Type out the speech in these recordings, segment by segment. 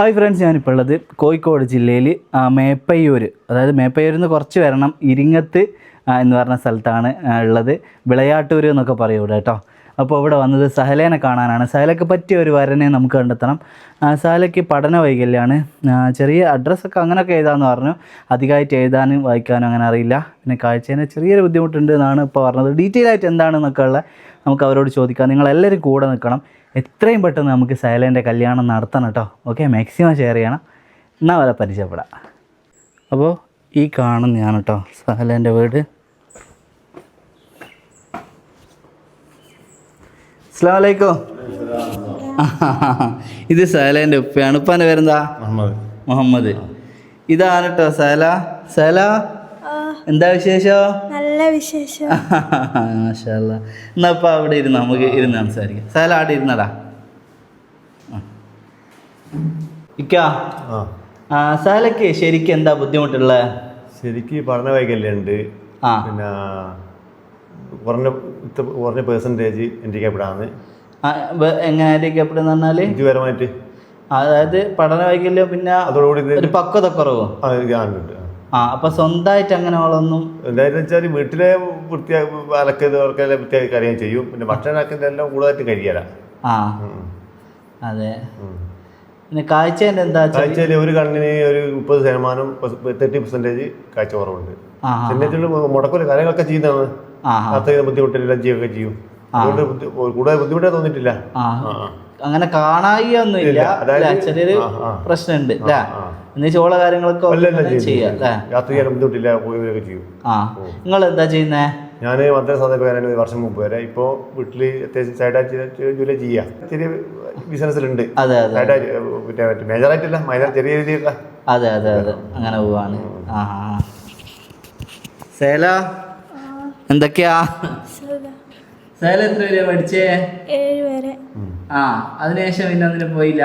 Hi friends ഞാനിപ്പോൾ ഉള്ളത് കോഴിക്കോട് ജില്ലയിൽ മേപ്പയ്യൂർ അതായത് മേപ്പയ്യൂരിൽ നിന്ന് കുറച്ച് വരണം. ഇരിങ്ങത്ത് എന്ന് പറഞ്ഞ സ്ഥലത്താണ് ഉള്ളത്. വിളയാട്ടൂർ എന്നൊക്കെ പറയൂ കേട്ടോ. അപ്പോൾ ഇവിടെ വന്നത് സഹലേനെ കാണാനാണ്. സഹലയ്ക്ക് പറ്റിയ ഒരു വരനെ നമുക്ക് കണ്ടെത്തണം. സഹലയ്ക്ക് പഠന വൈകല്യമാണ് ചെറിയ അഡ്രസ്സൊക്കെ അങ്ങനെയൊക്കെ എഴുതാമെന്ന് പറഞ്ഞു. അധികമായിട്ട് എഴുതാനും വായിക്കാനും അങ്ങനെ അറിയില്ല. പിന്നെ കാഴ്ചേനെ ചെറിയൊരു ബുദ്ധിമുട്ടുണ്ട് എന്നാണ് ഇപ്പോൾ പറഞ്ഞത്. ഡീറ്റെയിൽ ആയിട്ട് എന്താണെന്നൊക്കെ ഉള്ള നമുക്ക് അവരോട് ചോദിക്കാം. നിങ്ങളെല്ലാവരും കൂടെ നിൽക്കണം. എത്രയും പെട്ടെന്ന് നമുക്ക് സൈലന്റെ കല്യാണം നടത്തണം കേട്ടോ. ഓക്കെ മാക്സിമം ഷെയർ ചെയ്യണം. എന്നാൽ വരെ പരിചയപ്പെടാം. അപ്പോൾ ഈ കാണുന്നതാണ് കേട്ടോ സഹലന്റെ വീട്. അസ്ലാമലൈക്കോ ഇത് സഹലേന്റെ ഉപ്പയാണ്. ഉപ്പാന്റെ പേരെന്താ? മുഹമ്മദ്. മുഹമ്മദ്. ഇതാണ് കേട്ടോ സഹല സഹല എന്താ വിശേഷം? നല്ല വിശേഷം. എന്നാ ഇപ്പൊ അവിടെ ഇരുന്ന് നമുക്ക് ഇരുന്ന് സംസാരിക്കാം. സഹല അവിടെ ഇരുന്നടാ. ആ. ഇക്കാ. ആ. ആ സഹലക്ക് ശരിക്കും എന്താ ബുദ്ധിമുട്ടുള്ളത് ശരിക്ക് പഠന വൈകല്യമുണ്ട് പിന്നെ കുറഞ്ഞ കുറഞ്ഞ പേഴ്സന്റേജ് ഇൻഡിക്കേറ്റഡാണ് എങ്ങനെ എങ്ങനെ ഇരിക്കപ്പെടുന്ന പറഞ്ഞാൽ? ബുദ്ധിപരമായിട്ട്. അതായത് പഠന വൈകല്യം പിന്നെ അതോടുകൂടി ഒരു പക്വത കുറവോ ആ, അപ്പൊ സ്വന്തമായിട്ട് അങ്ങനെ അവളൊന്നും എന്തായാലും വെച്ചാൽ വീട്ടിലെ വൃത്തിയായി അലക്കത് അവർക്കെല്ലാം വൃത്തിയായി കാര്യം ചെയ്യും. പിന്നെ ഭക്ഷണം ആക്കുന്നതെല്ലാം കൂടുതലായിട്ട് കഴിയല. ആ. അതെ. പിന്നെ കാഴ്ച എന്താ കാഴ്ചയിൽ ഒരു കണ്ണിന് ഒരു മുപ്പത് ശതമാനം തേർട്ടി പെർസെന്റേജ് കാഴ്ച കുറവുണ്ട്. മുടക്കൊരു കാര്യങ്ങളൊക്കെ ചെയ്യുന്നതാണ്. അത്രയും ബുദ്ധിമുട്ടില്ല ചെയ്യുകയൊക്കെ ചെയ്യും. അതുകൊണ്ട് കൂടുതൽ ബുദ്ധിമുട്ടേ തോന്നിയിട്ടില്ല. ആ. അങ്ങനെ കാണായി ഒന്നുമില്ല? ചെറിയൊരു. പ്രശ്നമുണ്ട് എന്നുവെച്ചോള കാര്യങ്ങളൊക്കെ ചെയ്യാം ബുദ്ധിമുട്ടില്ല ആ. നിങ്ങൾ എന്താ ചെയ്യുന്നേ? ഞാൻ മദ്രാസ് വരാൻ ഒരു വർഷം മുമ്പ് വരെ ഇപ്പോൾ വീട്ടിൽ അത്യാവശ്യം സൈഡായിട്ട് ജോലി ചെയ്യാം. ചെറിയ ബിസിനസ്സിലുണ്ട്. മേജറായിട്ടില്ല മൈനർ ചെറിയ രീതിയിലുള്ള. അതെ അതെ അതെ. അങ്ങനെ പോവാണ്. സേല എന്തൊക്കെയാ? സേല എത്ര വരെയാ പഠിച്ചേ? ഏഴ് വരെ. ആ അതിനുശേഷം പിന്നെ അതിന് പോയില്ല?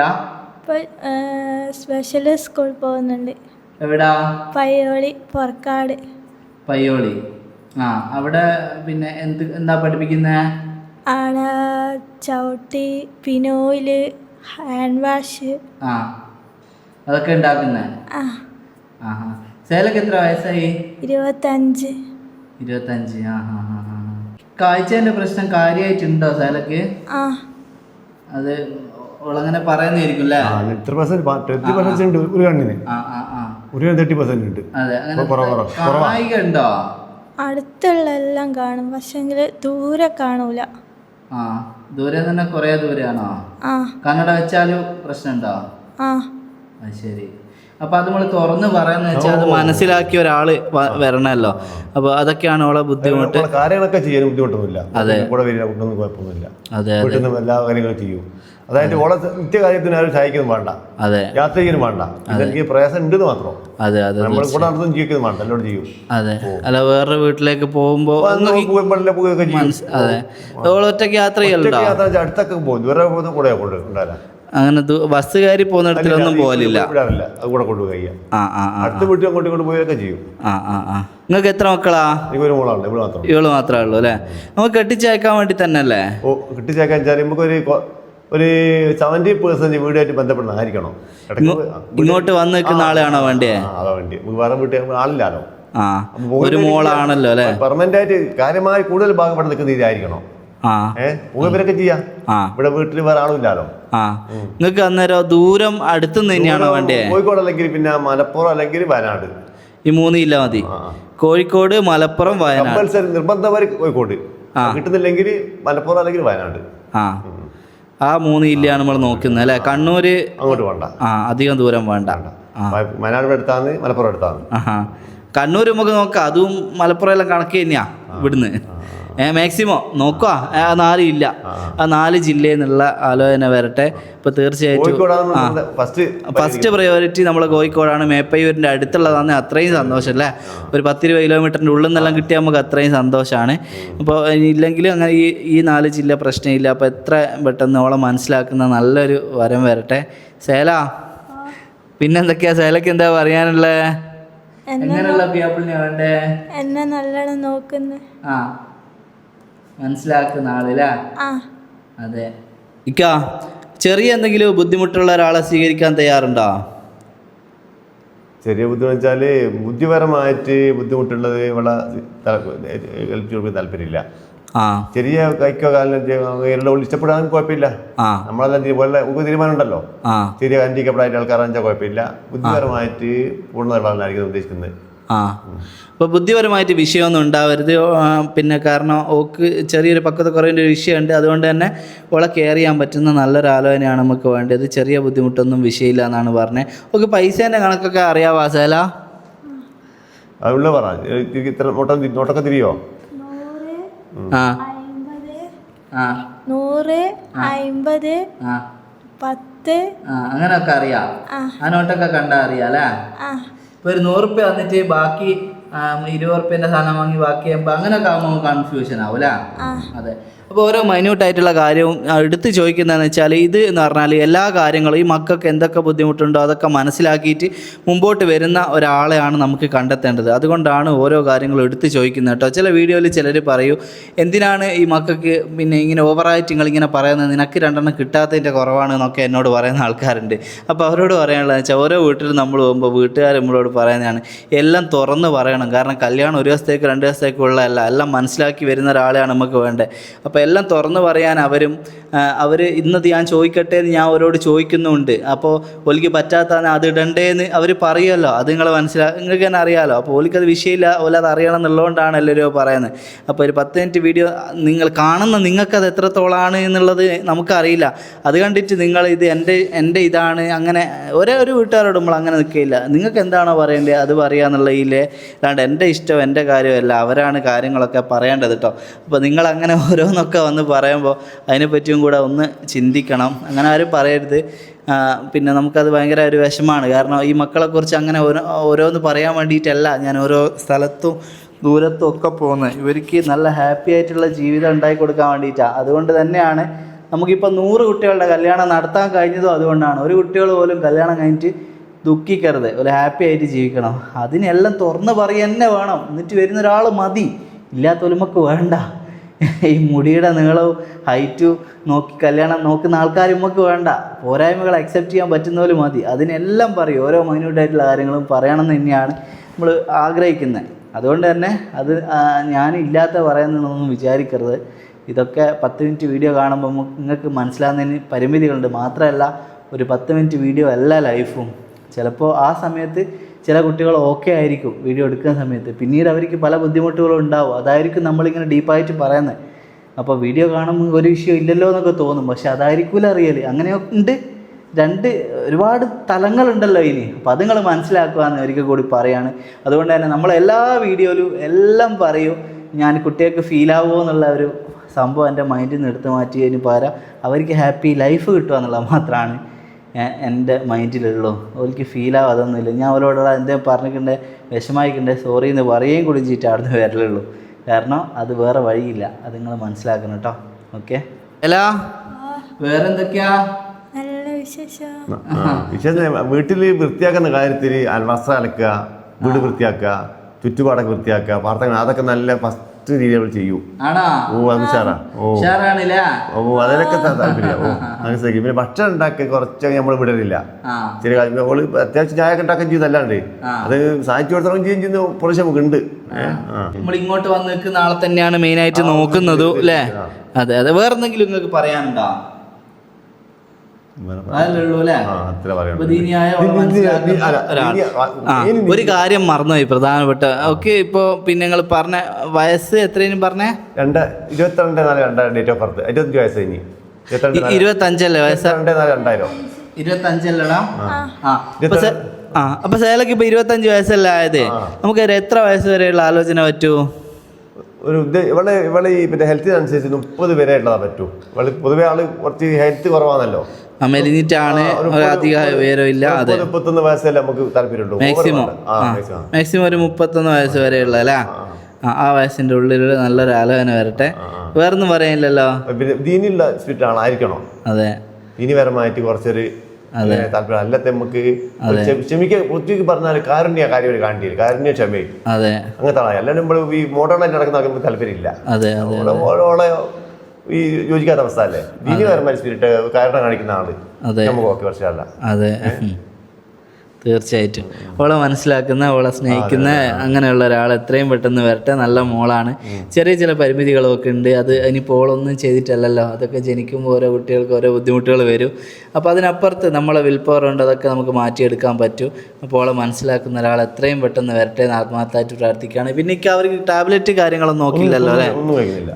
സ്പെഷ്യൽ സ്കൂൾ പോകുന്നുണ്ട്. എവിടാ? പയ്യോളി പൊറക്കാട്. പയ്യോളി. ആ അവിടെ പിന്നെ എന്ത് എന്താ പഠിപ്പിക്കുന്നേ? ആടെ ചവിട്ടി പിനോയിൽ ഹാൻഡ് വാഷ് ആ അതൊക്കെ ഉണ്ടാക്കുന്നേ? ആ. ആഹാ. സേലക്ക് എത്ര വയസ്സായി? ഇരുപത്തഞ്ച്. ഇരുപത്തഞ്ച് ആ ഹാ ഹാ ഹാ കാഴ്ചേന്റെ പ്രശ്നം കാര്യമായിട്ടുണ്ടോ സേലക്ക് ആ. അത് ഓളങ്ങനെ പറയുന്നതായിരിക്കും അല്ലേ ആ ഇത്ര പെർസെന്റ് ട്വന്റി പെർസെന്റ് ഉണ്ട് ഒരു കണ്ണിന്. ആ ആ ആ. ഒരു തേർട്ടി പെർസെന്റ് ഉണ്ട്. അങ്ങനെ. കായിക അടുത്തുള്ള എല്ലാം കാണും. പക്ഷെങ്കിൽ ദൂരെ കാണൂല. ആ ദൂരെ തന്നെ കുറേ ദൂരെയാണോ? ആ. കന്നഡ വെച്ചാലും പ്രശ്നമുണ്ടോ? ആ. അത് ശരി. അപ്പൊ അത് നമ്മൾ തുറന്ന് പറയാന്ന് വെച്ചാൽ അത് മനസ്സിലാക്കിയ ഒരാൾ വ- വരണല്ലോ. അപ്പൊ അതൊക്കെയാണ് അവളെ ബുദ്ധിമുട്ട്. കാര്യങ്ങളൊക്കെ ചെയ്യാൻ ബുദ്ധിമുട്ടൊന്നുമില്ല. കൂടെ വരില്ല കൊണ്ടൊന്നും കുഴപ്പമൊന്നുമില്ല. അതെ എല്ലാ കാര്യങ്ങളും ചെയ്യും. അതായത് ഓളെ നിത്യ കാര്യത്തിന് ആരും സഹായിക്കുന്നു വേണ്ട. അതെ. യാത്ര ചെയ്യുന്നു വേണ്ട. ഇതെനിക്ക് പ്രയാസം ഉണ്ട് മാത്രം. അതെ അതെ നമ്മൾ കൂടെ നടത്തും ജീവിക്കുന്നു വേണ്ട എന്നോട് ചെയ്യും. അതെ. അല്ല വേറെ വീട്ടിലേക്ക് പോകുമ്പോ അതെ. ഒറ്റയ്ക്ക് ഒറ്റയ്ക്ക് യാത്ര ചെയ്യലുണ്ടോ? ചെയ്താൽ അടുത്തൊക്കെ പോകും. വേറെ കൂടെ ഉണ്ടാവില്ല അങ്ങനെ ബസ് കയറി പോകുന്നിടത്തിലൊന്നും പോകലില്ല. വിടാറില്ല അത് കൂടെ കൊണ്ടുപോയി ആ ആ ആ അടുത്ത വീട്ടിൽ അങ്ങോട്ടും ഇങ്ങോട്ട് പോയൊക്കെ ചെയ്യും. ആ ആ ആ. നിങ്ങൾക്ക് എത്ര മക്കളാ? ഇവിടെ മാത്രം. ഇവൾ മാത്രമേ ഉള്ളൂ അല്ലേ? നമുക്ക് കെട്ടിച്ചേക്കാൻ വേണ്ടി തന്നെ അല്ലേ ഓ കിട്ടിച്ചേക്കാൻ വെച്ചാൽ നമുക്കൊരു കൊ- ഒരു സെവന്റി പെർസെന്റ് വീടുമായിട്ട് ബന്ധപ്പെടുന്ന ആയിരിക്കണം. ഇങ്ങോട്ട് വന്ന് നിൽക്കുന്ന ആളെയാണോ വേണ്ടേ ആ, അതാ വേണ്ടി നമുക്ക് വേറെ വീട്ടിൽ ആളില്ലാലോ. ആ ഒരു മോളാണല്ലോ അല്ലേ? പെർമനന്റ് ആയിട്ട് കാര്യമായി കൂടുതൽ ഭാഗപ്പെട്ട് നിൽക്കുന്ന ഇതായിരിക്കണം ഏഹ് ചെയ്യാം? ഇവിടെ വീട്ടിൽ വേറെ ആളുമില്ലാലോ നിങ്ങൾക്ക് അന്നേരം ദൂരം അടുത്തുനിന്ന് തന്നെയാണോ വേണ്ടേ? കോഴിക്കോട് അല്ലെങ്കിൽ പിന്നെ മലപ്പുറം അല്ലെങ്കിൽ വയനാട്. ഈ മൂന്ന് ജില്ല മതി. കോഴിക്കോട് മലപ്പുറം വയനാട്. നിർബന്ധമായി കോഴിക്കോട്. കിട്ടുന്നില്ലെങ്കിൽ മലപ്പുറം അല്ലെങ്കിൽ വയനാട്. ആ. ആ മൂന്ന് ഇല്ലയാണ് നമ്മൾ നോക്കുന്നത് അല്ലേ? കണ്ണൂര് അങ്ങോട്ട് വേണ്ട. ആ അധികം ദൂരം വേണ്ട. വയനാട് എടുത്താന്ന് മലപ്പുറം എടുത്താന്ന്. കണ്ണൂർ നമുക്ക് നോക്കാം. അതും മലപ്പുറം എല്ലാം കണക്ക് തന്നെയാ ഇവിടുന്ന്. മാക്സിമം നോക്കുക ആ നാല് ജില്ല ആ നാല് ജില്ലയിൽ നിന്നുള്ള ആലോചന വരട്ടെ. ഇപ്പൊ തീർച്ചയായിട്ടും ഫസ്റ്റ് ഫസ്റ്റ് പ്രയോറിറ്റി നമ്മൾ കോഴിക്കോടാണ്. മേപ്പയ്യൂരിന്റെ അടുത്തുള്ളതാണ്. അത്രയും സന്തോഷം അല്ലേ ഒരു പത്തിരുപത് കിലോമീറ്ററിന്റെ ഉള്ളിൽ നിന്നെല്ലാം കിട്ടിയാൽ നമുക്ക് അത്രയും സന്തോഷമാണ് അപ്പോൾ ഇല്ലെങ്കിലും അങ്ങനെ ഈ ഈ നാല് ജില്ല പ്രശ്നമില്ല. അപ്പോൾ എത്ര പെട്ടെന്ന് ഓളെ മനസ്സിലാക്കുന്ന നല്ലൊരു വരം വരട്ടെ. സേല പിന്നെന്തൊക്കെയാ? സേലക്ക് എന്താ പറയാനുള്ളത് എങ്ങനെയുള്ള പീപ്പിളിനെ വേണ്ടേ? എന്നെ നല്ലോണം നോക്കുന്നു. ആ. മനസ്സിലാക്കുന്ന ആളില്ലേ അതെ. ഇക്ക ചെറിയ എന്തെങ്കിലും ബുദ്ധിമുട്ടുള്ള ഒരാളെ സ്വീകരിക്കാൻ തയ്യാറുണ്ടോ? ചെറിയ ബുദ്ധിമുട്ട് വെച്ചാൽ ബുദ്ധിപരമായിട്ട് ബുദ്ധിമുട്ടുള്ളത് ഇവിടെ ഏൽപ്പിച്ചു താല്പര്യമില്ല. ആ. ചെറിയ കൈക്കോ കാലിനോ ഇഷ്ടപ്പെടാൻ കുഴപ്പമില്ല. നമ്മളെല്ലാം പോലെ തീരുമാനം ഉണ്ടല്ലോ ചെറിയ കണ്ടിക്കപ്പെടാൻ ആൾക്കാരാണെന്ന് വെച്ചാൽ കുഴപ്പമില്ല. ബുദ്ധിപരമായിട്ട് പൂർണതകളായിരിക്കും ഉദ്ദേശിക്കുന്നത്. ആ. അപ്പോൾ ബുദ്ധിപരമായിട്ട് വിഷയമൊന്നും ഉണ്ടാവരുത്. പിന്നെ കാരണം ഓക്ക് ചെറിയൊരു പക്വത കുറവിന്റെ ഒരു വിഷയമുണ്ട്. അതുകൊണ്ട് തന്നെ ഓളെ കെയർ ചെയ്യാൻ പറ്റുന്ന നല്ലൊരു ആലോചനയാണ് നമുക്ക് വേണ്ടത്. ചെറിയ ബുദ്ധിമുട്ടൊന്നും വിഷയമില്ല എന്നാണ് പറഞ്ഞത് ഓക്കെ പൈസേന്റെ കണക്കൊക്കെ അറിയാവോ സേല അതുള്ള പറ. ഇത്ര നോട്ടം നോട്ടൊക്കെ തിരിയോ? ആ. നൂറ് അമ്പത് പത്ത് അങ്ങനെയൊക്കെ അറിയാം. ആ. ആ നോട്ടൊക്കെ കണ്ടാ അറിയാം അല്ലേ? ഒരു നൂറുപ്യ വന്നിട്ട് ബാക്കി ഇരുപത് ഉറുപ്പ്യന്റെ സാധനം വാങ്ങി ബാക്കി അങ്ങനെ ആകുമ്പോൾ കൺഫ്യൂഷൻ ആവൂല അല്ലേ അതെ. അപ്പോൾ ഓരോ മൈന്യൂട്ടായിട്ടുള്ള കാര്യവും എടുത്ത് ചോദിക്കുന്നതെന്ന് വെച്ചാൽ ഇത് എന്ന് പറഞ്ഞാൽ എല്ലാ കാര്യങ്ങളും ഈ മക്കൾക്ക് എന്തൊക്കെ ബുദ്ധിമുട്ടുണ്ടോ അതൊക്കെ മനസ്സിലാക്കിയിട്ട് മുമ്പോട്ട് വരുന്ന ഒരാളെയാണ് നമുക്ക് കണ്ടെത്തേണ്ടത്. അതുകൊണ്ടാണ് ഓരോ കാര്യങ്ങളും എടുത്ത് ചോദിക്കുന്നത് കേട്ടോ. ചില വീഡിയോയിൽ ചിലർ പറയൂ എന്തിനാണ് ഈ മക്കൾക്ക് പിന്നെ ഇങ്ങനെ ഓവറായിട്ട് നിങ്ങളിങ്ങനെ പറയുന്നത്? നിനക്ക് രണ്ടെണ്ണം കിട്ടാത്തതിന്റെ കുറവാണ് എന്നൊക്കെ എന്നോട് പറയുന്ന ആൾക്കാരുണ്ട്. അപ്പോൾ അവരോട് പറയാനുള്ളത് വെച്ചാൽ ഓരോ വീട്ടിൽ നമ്മൾ പോകുമ്പോൾ വീട്ടുകാർ നമ്മളോട് പറയുന്നതാണ് എല്ലാം തുറന്ന് പറയണം. കാരണം കല്യാണം ഒരു ദിവസത്തേക്ക് രണ്ട് ദിവസത്തേക്കുള്ളതല്ല എല്ലാം മനസ്സിലാക്കി വരുന്ന ഒരാളെയാണ് നമുക്ക് വേണ്ടത്. അപ്പോൾ എല്ലാം തുറന്ന് പറയാൻ അവരും അവർ ഇന്നത് ഞാൻ ചോദിക്കട്ടെ എന്ന് ഞാൻ അവരോട് ചോദിക്കുന്നുണ്ട്. അപ്പോൾ ഒലിക്ക് പറ്റാത്തതാണ് അത് ഇടണ്ടേന്ന് അവർ പറയുമല്ലോ അത് നിങ്ങൾ മനസ്സിലാ നിങ്ങൾക്ക് തന്നെ അറിയാമല്ലോ അപ്പോൾ ഓലിക്കത് വിഷയമില്ല ഓലത് അറിയണം എന്നുള്ളതുകൊണ്ടാണ് എല്ലാവരും പറയുന്നത്. അപ്പോൾ ഒരു പത്ത് മിനിറ്റ് വീഡിയോ നിങ്ങൾ കാണുന്ന നിങ്ങൾക്കത് എത്രത്തോളമാണ് എന്നുള്ളത് നമുക്കറിയില്ല. അത് കണ്ടിട്ട് നിങ്ങൾ ഇത് എന്റെ എന്റെ ഇതാണ് അങ്ങനെ ഒരേ ഒരു വീട്ടുകാരോട് നമ്മൾ അങ്ങനെ നിൽക്കില്ല നിങ്ങൾക്ക് എന്താണോ പറയേണ്ടത് അത് പറയുക എന്നുള്ളതിലെ അല്ലാണ്ട് എന്റെ ഇഷ്ടം എന്റെ കാര്യമല്ല അവരാണ് കാര്യങ്ങളൊക്കെ പറയേണ്ടത് കേട്ടോ. അപ്പോൾ നിങ്ങൾ അങ്ങനെ ഓരോന്നൊക്കെ വന്ന് പറയുമ്പോൾ അതിനെപ്പറ്റിയും കൂടെ ഒന്ന് ചിന്തിക്കണം. അങ്ങനെ ആരും പറയരുത്. പിന്നെ നമുക്കത് ഭയങ്കര ഒരു വിഷമാണ്. കാരണം ഈ മക്കളെക്കുറിച്ച് അങ്ങനെ ഓരോ ഓരോന്ന് പറയാൻ വേണ്ടിയിട്ടല്ല ഞാൻ ഓരോ സ്ഥലത്തും ദൂരത്തും ഒക്കെ പോകുന്നത്. ഇവർക്ക് നല്ല ഹാപ്പി ആയിട്ടുള്ള ജീവിതം ഉണ്ടാക്കി കൊടുക്കാൻ വേണ്ടിയിട്ടാണ് അതുകൊണ്ട് തന്നെയാണ് നമുക്കിപ്പോൾ നൂറ് കുട്ടികളുടെ കല്യാണം നടത്താൻ കഴിഞ്ഞതും അതുകൊണ്ടാണ്. ഒരു കുട്ടികൾ പോലും കല്യാണം കഴിഞ്ഞിട്ട് ദുഃഖിക്കരുത്. ഒരു ഹാപ്പി ആയിട്ട് ജീവിക്കണം. അതിനെല്ലാം തുറന്ന് പറയുക തന്നെ വേണം. എന്നിട്ട് വരുന്ന ഒരാൾ മതി ഇല്ലാത്തൊരുമക്ക് വേണ്ട. ഈ മുടിയുടെ നീളവും ഹൈറ്റും നോക്കി കല്യാണം നോക്കുന്ന ആൾക്കാർ നമുക്ക് വേണ്ട. പോരായ്മകൾ അക്സെപ്റ്റ് ചെയ്യാൻ പറ്റുന്ന പോലും മതി. അതിനെല്ലാം പറയും. ഓരോ മൈന്യൂട്ടായിട്ടുള്ള കാര്യങ്ങളും പറയണമെന്ന് തന്നെയാണ് നമ്മൾ ആഗ്രഹിക്കുന്നത് അതുകൊണ്ട് തന്നെ അത് ഞാനില്ലാത്ത പറയുന്നതൊന്നും വിചാരിക്കരുത്. ഇതൊക്കെ പത്ത് മിനിറ്റ് വീഡിയോ കാണുമ്പോൾ നിങ്ങൾക്ക് മനസ്സിലാകുന്നതിന് പരിമിതികളുണ്ട്. മാത്രമല്ല ഒരു പത്ത് മിനിറ്റ് വീഡിയോ അല്ല ലൈഫും ചിലപ്പോൾ ആ സമയത്ത് ചില കുട്ടികൾ ഓക്കെ ആയിരിക്കും വീഡിയോ എടുക്കുന്ന സമയത്ത്. പിന്നീട് അവർക്ക് പല ബുദ്ധിമുട്ടുകളും ഉണ്ടാവും. അതായിരിക്കും നമ്മളിങ്ങനെ ഡീപ്പായിട്ട് പറയുന്നത്. അപ്പോൾ വീഡിയോ കാണുമ്പോൾ ഒരു വിഷയം ഇല്ലല്ലോ എന്നൊക്കെ തോന്നും. പക്ഷെ അതായിരിക്കില്ല അറിയൽ അങ്ങനെയൊക്കെ ഉണ്ട്. രണ്ട് ഒരുപാട് തലങ്ങളുണ്ടല്ലോ ഇനി. അപ്പോൾ അത് നിങ്ങൾ മനസ്സിലാക്കുകയെന്ന് ഒരിക്കൽ കൂടി പറയാണ്. അതുകൊണ്ട് തന്നെ നമ്മൾ എല്ലാ വീഡിയോയിലും എല്ലാം പറയും. ഞാൻ കുട്ടികൾക്ക് ഫീൽ ആവുമോ എന്നുള്ള ഒരു സംഭവം എന്റെ മൈൻഡിൽ നിന്ന് എടുത്ത് മാറ്റിയതിന് പകരം അവർക്ക് ഹാപ്പി ലൈഫ് കിട്ടുക എന്നുള്ളത് മാത്രമാണ്. എന്റെ മൈൻഡിലുള്ളൂ. ഓൽക്ക് ഫീൽ ആവാതൊന്നുമില്ല. ഞാൻ അവരോട് എന്തെങ്കിലും പറഞ്ഞിട്ടുണ്ടേ വിഷമായിക്കണ്ടേ? സോറി എന്ന് പറയുകയും കൂടി ചെയ്തിട്ട് അവിടെ നിന്ന് വരലുള്ളൂ. കാരണം അത് വേറെ വഴിയില്ല. അത് നിങ്ങൾ മനസ്സിലാക്കണം കേട്ടോ ഓക്കെ ഹലോ വേറെന്തൊക്കെയാ? വിശേഷം. വിശേഷം വീട്ടിൽ വൃത്തിയാക്കുന്ന കാര്യത്തിൽ അൽവാസ അലക്കുക വീട് വൃത്തിയാക്കുക ചുറ്റുപാടൊക്കെ വൃത്തിയാക്കുക പാർത്തങ്ങൾ അതൊക്കെ നല്ല ഫസ്റ്റ് രീതിയിൽ ചെയ്യൂ. ആണോ? ഓ അത് ഉഷാറാ. ഓ. ഓ അതിലൊക്കെ താല്പര്യം ഓ അങ്ങനെ പിന്നെ ഭക്ഷണം ഉണ്ടാക്കി കുറച്ച് നമ്മൾ വിടലില്ല. ചില കാര്യം ഓൾ അത്യാവശ്യം ചായ ഒക്കെ ഉണ്ടാക്കുകയും ചെയ്തല്ലാണ്ട്. അത് സാധിച്ചു കൊടുത്തോളം ചെയ്യും ചെയ്യുന്ന. പ്രാവശ്യം നമുക്ക് ഉണ്ട്. നമ്മൾ ഇങ്ങോട്ട് വന്ന് നാളെ തന്നെയാണ് തന്നെയാണ് മെയിനായിട്ട് നോക്കുന്നത് അല്ലേ? അതെ അതെ. വേറെന്തെങ്കിലും നിങ്ങൾക്ക് പറയാനുണ്ടോ? ഒരു കാര്യം മറന്നുപോയി പ്രധാനപ്പെട്ട. ഓക്കെ ഇപ്പൊ പിന്നെ നിങ്ങൾ പറഞ്ഞ വയസ്സ് എത്രയും പറഞ്ഞേ? രണ്ട് ഇരുപത്തിരണ്ട് നാല് രണ്ടായിരം ഡേറ്റ് ഓഫ് ബർത്ത് ഇരുപത്തഞ്ച് വയസ്സ് ഇനി. ഇരുപത്തഞ്ചല്ലേ വയസ്സ്? ഇരുപത്തിരണ്ട് നാല് രണ്ടായിരം. ഇരുപത്തഞ്ചല്ലടാ? ആ. അപ്പൊ സേ- ആ അപ്പൊ സേലക്ക് ഇപ്പൊ ഇരുപത്തഞ്ച് വയസ്സല്ലേ ആയത്? നമുക്ക് എത്ര വയസ്സ് വരെയുള്ള ആലോചന പറ്റൂ? ഒരു ഉദ്ദേ- ഇവളെ ഇവളെ ഈ പിന്നെ ഹെൽത്തിനനുസരിച്ച് മുപ്പത് വരെ ഉണ്ടാകാൻ പറ്റൂ. ഇവൾ പൊതുവെ ആൾ കുറച്ച് ഹെൽത്ത് കുറവാണല്ലോ. മെലിഞ്ഞിട്ടാണ് അധിക ഉയരം ഇല്ല അതെ. മുപ്പത് മുപ്പത്തൊന്ന് വയസ്സല്ലേ നമുക്ക് താല്പര്യമുള്ളൂ. മാക്സിമം മാക്സിമം ഒരു മുപ്പത്തൊന്ന് വയസ്സ് വരെയുള്ള അല്ലേ? ആ വയസ്സിന്റെ ഉള്ളിൽ നല്ലൊരു ആലോചന വരട്ടെ. വേറൊന്നും പറയാനില്ലല്ലോ. ദീനിയുള്ള സ്പിരിറ്റ് ആണ് ആയിരിക്കണം അതെ. ദീനിപരമായിട്ട് കുറച്ചൊരു താല്പര്യം. അല്ല നമുക്ക് ക്ഷമിക്ക പൃഥ്വിക്ക് പറഞ്ഞാൽ കാരുണ്യ കാര്യം കാണില്ല? കാരുണ്യ ക്ഷമയും അതെ. അങ്ങനത്തെ ആളായി അല്ലാണ്ട് നമ്മൾ ഈ മോഡേൺ ആയിട്ട് നടക്കുന്ന നമുക്ക് താല്പര്യമില്ല. അതെ ഓളെ- ഈ യോജിക്കാത്ത അവസ്ഥ അല്ലേ? ദീനിപരമായ സ്പിരിറ്റ് കാരണം കാണിക്കുന്ന ആൾ. നമുക്ക് ഓക്കെ പ്രശ്നമല്ല അതെ. തീർച്ചയായിട്ടും. അവളെ മനസ്സിലാക്കുന്ന അവളെ സ്നേഹിക്കുന്ന അങ്ങനെയുള്ള ഒരാൾ എത്രയും പെട്ടെന്ന് വരട്ടെ. നല്ല മോളാണ്. ചെറിയ ചില പരിമിതികളൊക്കെ ഉണ്ട്. അത് ഇനിയിപ്പോൾ ഓളൊന്നും ചെയ്തിട്ടല്ലല്ലോ. അതൊക്കെ ജനിക്കുമ്പോൾ ഓരോ കുട്ടികൾക്ക് ഓരോ ബുദ്ധിമുട്ടുകൾ വരും. അപ്പോൾ അതിനപ്പുറത്ത് നമ്മളെ വിൽ പവർ ഉണ്ട് അതൊക്കെ നമുക്ക് മാറ്റിയെടുക്കാൻ പറ്റും. അപ്പോൾ അവളെ മനസ്സിലാക്കുന്ന ഒരാൾ എത്രയും പെട്ടെന്ന് വരട്ടെ എന്ന് ആത്മാർത്ഥമായിട്ട് പ്രാർത്ഥിക്കുകയാണ്. പിന്നെ എനിക്ക് അവർക്ക് ടാബ്ലറ്റ് കാര്യങ്ങളൊന്നും നോക്കില്ലല്ലോ അല്ലേ?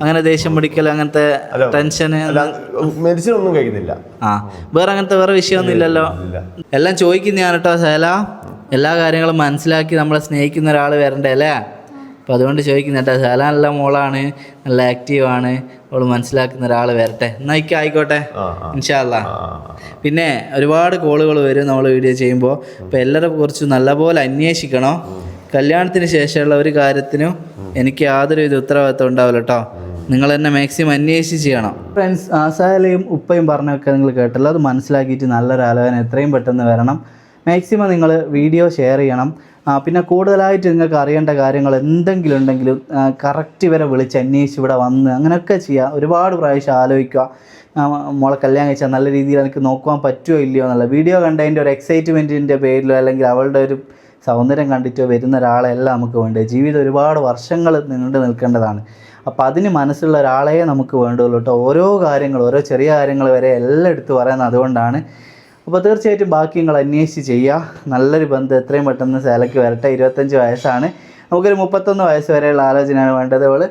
അങ്ങനെ ദേഷ്യം പിടിക്കൽ അങ്ങനത്തെ ടെൻഷന് മെഡിസിൻ ഒന്നും കഴിക്കുന്നില്ല. ആ. വേറെ അങ്ങനത്തെ വേറെ വിഷയമൊന്നും ഇല്ലല്ലോ? ഇല്ല. എല്ലാം ചോദിക്കുന്നതാണ് കേട്ടോ ശൈല എല്ലാ കാര്യങ്ങളും മനസ്സിലാക്കി നമ്മളെ സ്നേഹിക്കുന്ന ഒരാൾ വരണ്ടേ അല്ലേ? അപ്പം അതുകൊണ്ട് ചോദിക്കുന്ന കേട്ടോ ശൈല നല്ല മോളാണ് നല്ല ആക്റ്റീവാണ് അവൾ മനസ്സിലാക്കുന്ന ഒരാൾ വരട്ടെ. എന്നാ ഇക്ക ആയിക്കോട്ടെ. ഇൻഷാല്ല പിന്നെ ഒരുപാട് കോളുകൾ വരും നമ്മൾ വീഡിയോ ചെയ്യുമ്പോൾ അപ്പോൾ എല്ലാവരെ കുറിച്ച് നല്ലപോലെ അന്വേഷിക്കണം. കല്യാണത്തിന് ശേഷമുള്ള ഒരു കാര്യത്തിനും എനിക്ക് യാതൊരു വിധ ഉത്തരവാദിത്വം ഉണ്ടാവില്ല കേട്ടോ. നിങ്ങൾ തന്നെ മാക്സിമം അന്വേഷിച്ച് ചെയ്യണം. ഫ്രണ്ട്സ് ആസാലയും ഉപ്പയും പറഞ്ഞൊക്കെ നിങ്ങൾ കേട്ടല്ലോ. അത് മനസ്സിലാക്കിയിട്ട് നല്ലൊരു ആലോചന എത്രയും പെട്ടെന്ന് വരണം. മാക്സിമം നിങ്ങൾ വീഡിയോ ഷെയർ ചെയ്യണം. പിന്നെ കൂടുതലായിട്ട് നിങ്ങൾക്ക് അറിയേണ്ട കാര്യങ്ങൾ എന്തെങ്കിലും ഉണ്ടെങ്കിലും കറക്റ്റ് ഇവരെ വിളിച്ച് അന്വേഷിച്ച് ഇവിടെ വന്ന് അങ്ങനെയൊക്കെ ചെയ്യുക ഒരുപാട് പ്രാവശ്യം ആലോചിക്കുക. മോളെ കല്യാണം കഴിച്ചാൽ നല്ല രീതിയിൽ എനിക്ക് നോക്കുവാൻ പറ്റുമോ ഇല്ലയോ എന്നുള്ള വീഡിയോ കണ്ടതിന്റെ ഒരു എക്സൈറ്റ്മെന്റിന്റെ പേരിലോ അല്ലെങ്കിൽ അവളുടെ ഒരു സൗന്ദര്യം കണ്ടിട്ടോ വരുന്ന ഒരാളെയല്ല നമുക്ക് വേണ്ടത് ജീവിതം ഒരുപാട് വർഷങ്ങൾ നീണ്ടു നിൽക്കേണ്ടതാണ്. അപ്പോൾ അതിന് മനസ്സുള്ള ഒരാളെ നമുക്ക് വേണ്ടുള്ളൂ കേട്ടോ. ഓരോ കാര്യങ്ങൾ ഓരോ ചെറിയ കാര്യങ്ങൾ വരെ എല്ലാം എടുത്ത് പറയുന്നത് അതുകൊണ്ടാണ് അപ്പോൾ തീർച്ചയായിട്ടും ബാക്കി നിങ്ങൾ അന്വേഷിച്ച് ചെയ്യുക നല്ലൊരു ബന്ധം എത്രയും പെട്ടെന്ന് സേലയ്ക്ക് വരട്ടെ. ഇരുപത്തഞ്ച് വയസ്സാണ്. നമുക്കൊരു മുപ്പത്തൊന്ന് വയസ്സ് വരെയുള്ള ആലോചനയാണ് വേണ്ടത്. അവൾ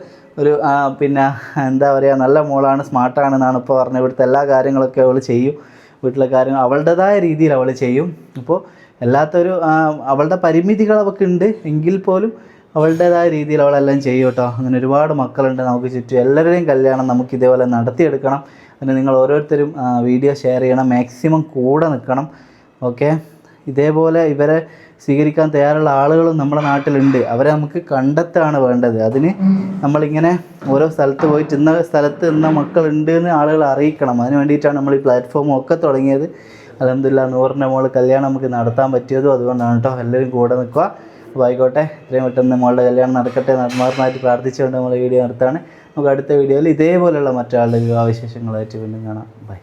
ഒരു പിന്നെ എന്താ പറയുക നല്ല മോളാണ് സ്മാർട്ടാണ് എന്നാണ് ഇപ്പോൾ പറഞ്ഞത്. ഇവിടുത്തെ എല്ലാ കാര്യങ്ങളൊക്കെ അവൾ ചെയ്യും. വീട്ടിലെ കാര്യങ്ങൾ അവളുടേതായ രീതിയിൽ അവൾ ചെയ്യും. അപ്പോൾ എല്ലാത്തൊരു അവളുടെ പരിമിതികൾ അവൾക്ക് ഉണ്ട്. എങ്കിൽ പോലും അവളുടേതായ രീതിയിൽ അവളെല്ലാം ചെയ്യും കേട്ടോ. അങ്ങനെ ഒരുപാട് മക്കളുണ്ട് നമുക്ക് ചുറ്റും. എല്ലാവരുടെയും കല്യാണം നമുക്ക് ഇതേപോലെ നടത്തിയെടുക്കണം. അതിന് നിങ്ങൾ ഓരോരുത്തരും വീഡിയോ ഷെയർ ചെയ്യണം. മാക്സിമം കൂടെ നിൽക്കണം. ഓക്കെ ഇതേപോലെ ഇവരെ സ്വീകരിക്കാൻ തയ്യാറുള്ള ആളുകളും നമ്മുടെ നാട്ടിലുണ്ട്. അവരെ നമുക്ക് കണ്ടെത്താണ് വേണ്ടത്. അതിന് നമ്മളിങ്ങനെ ഓരോ സ്ഥലത്ത് പോയിട്ട് ഇന്ന സ്ഥലത്ത് ഇന്ന മക്കളുണ്ട് എന്ന് ആളുകൾ അറിയിക്കണം. അതിന് വേണ്ടിയിട്ടാണ് നമ്മൾ ഈ പ്ലാറ്റ്ഫോം ഒക്കെ തുടങ്ങിയത്. അലഹമില്ല നൂറിന്റെ മോൾ കല്യാണം നമുക്ക് നടത്താൻ പറ്റിയതും അതുകൊണ്ടാണ് കേട്ടോ. എല്ലാവരും കൂടെ നിൽക്കുക. അപ്പോൾ ആയിക്കോട്ടെ. ഇത്രയും പെട്ടെന്ന് മോളുടെ കല്യാണം നടക്കട്ടെ ആത്മാർത്ഥമായിട്ട് പ്രാർത്ഥിച്ചുകൊണ്ട് നമ്മൾ വീഡിയോ നിർത്താണ് നമുക്ക് അടുത്ത വീഡിയോയിൽ ഇതേപോലെയുള്ള മറ്റാളുടെ വിവാഹ വിശേഷങ്ങളായിട്ട് വീണ്ടും കാണാം. ബൈ.